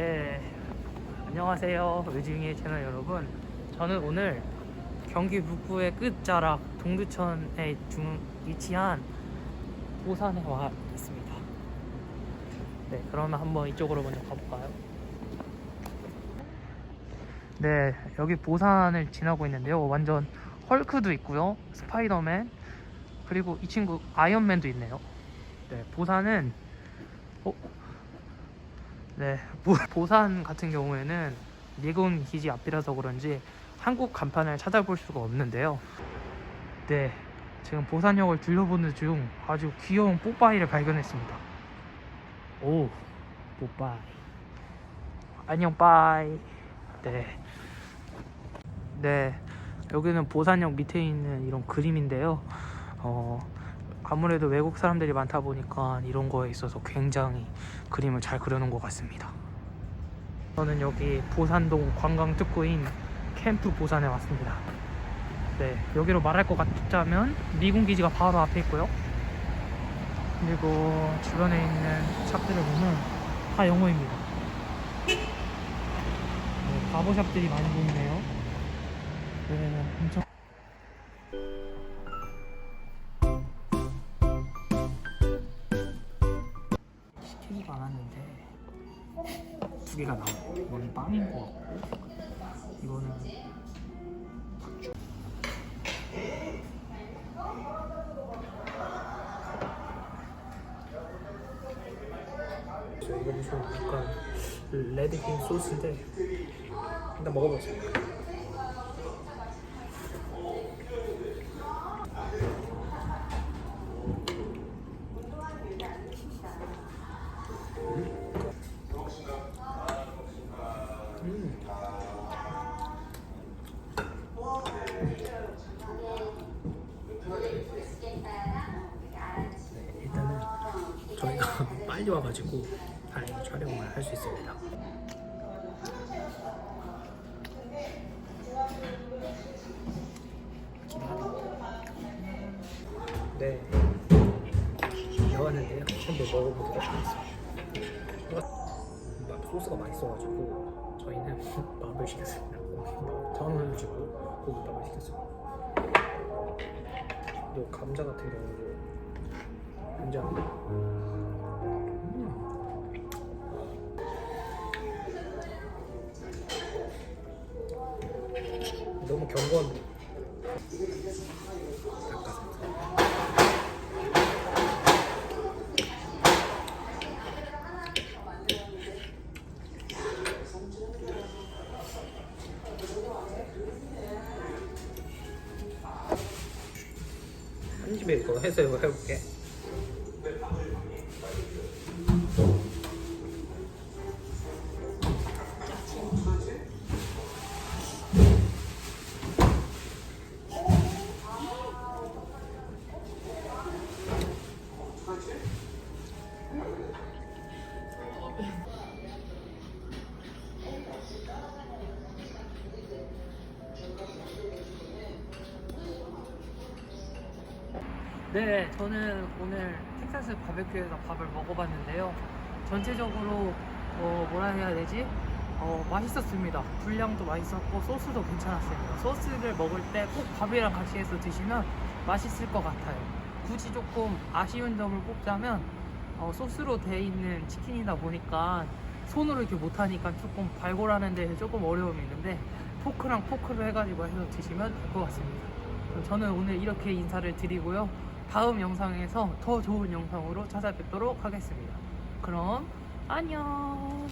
네, 안녕하세요. 외중의 채널 여러분. 저는 오늘 경기 북부의 끝자락 동두천에 중 위치한 보산에 와 있습니다. 네, 그러면 한번 이쪽으로 먼저 가볼까요? 네, 여기 보산을 지나고 있는데요. 완전 헐크도 있고요. 스파이더맨 그리고 이 친구 아이언맨도 있네요. 네, 보산은 어? 네, 보- 보산 같은 경우에는 미군 기지 앞이라서 그런지 한국 간판을 찾아볼 수가 없는데요. 네, 지금 보산역을 둘러보는 중 아주 귀여운 뽀빠이를 발견했습니다. 오, 뽀빠이. 안녕, 빠이. 네. 네, 여기는 보산역 밑에 있는 이런 그림인데요. 어, 아무래도 외국 사람들이 많다 보니까 이런 거에 있어서 굉장히 그림을 잘 그려놓은 것 같습니다. 저는 여기 보산동 관광 특구인 캠프 보산에 왔습니다. 네, 여기로 말할 것 같자면 미군 기지가 바로 앞에 있고요. 그리고 주변에 있는 샵들을 보면 다 영어입니다. 네, 바보샵들이 많이 보이네요. 네, 엄청. 시키지도 않았는데 두 개가 나와요. 이건 빵인 것 같고 이거는 박주. 이거 무슨 약간 레드빈 소스인데 일단 먹어보세 빨리 와가지고 다행히 촬영을 할 수 있습니다. 네, 나왔는데요. 한번 먹어보도록 하겠습니다. 막 소스가 맛있어가지고 저희는 밥을 시켰습니다. 전을 주고 고기밥을 시켰습니다. 또 감자 같은 경우도. 음. 너무. 닭가슴살. 한 집에 이거 해서 이거 해볼게. 네, 저는 오늘 텍사스 바베큐에서 밥을 먹어봤는데요. 전체적으로 어, 뭐라 해야 되지? 어, 맛있었습니다. 분량도 맛있었고 소스도 괜찮았습니다. 소스를 먹을 때 꼭 밥이랑 같이 해서 드시면 맛있을 것 같아요. 굳이 조금 아쉬운 점을 꼽자면 어, 소스로 돼 있는 치킨이다 보니까 손으로 이렇게 못하니까 조금 발골하는 데 조금 어려움이 있는데 포크랑 포크를 해가지고 해서 드시면 될 것 같습니다. 저는 오늘 이렇게 인사를 드리고요. 다음 영상에서 더 좋은 영상으로 찾아뵙도록 하겠습니다. 그럼 안녕.